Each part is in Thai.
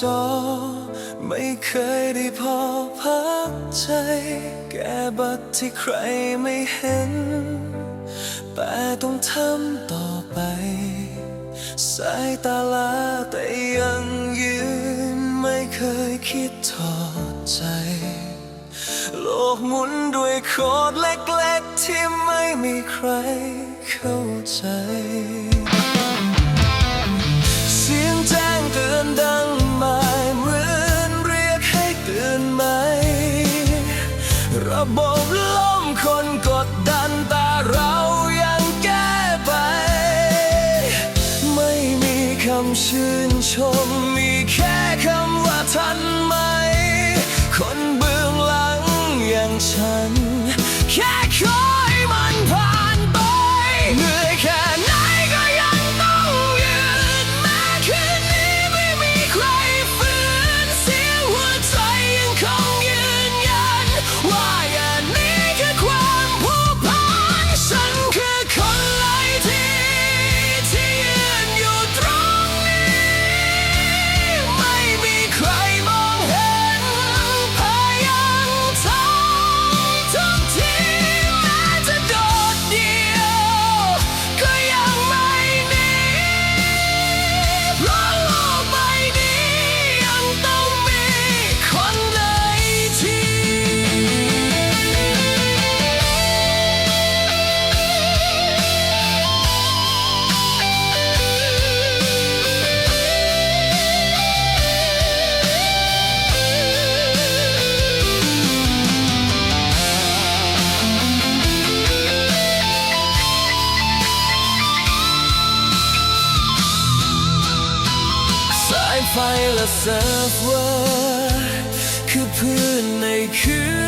จอ ไม่เคยได้พอพักใจ แก่บัตรที่ใครไม่เห็น แต่ต้องทำต่อไป สายตาลาแต่ยังยืน ไม่เคยคิดทอดใจ โลกหมุนด้วยโคดเล็กๆ ที่ไม่มีใครเข้าใจ call find yourself where could put naked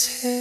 tell.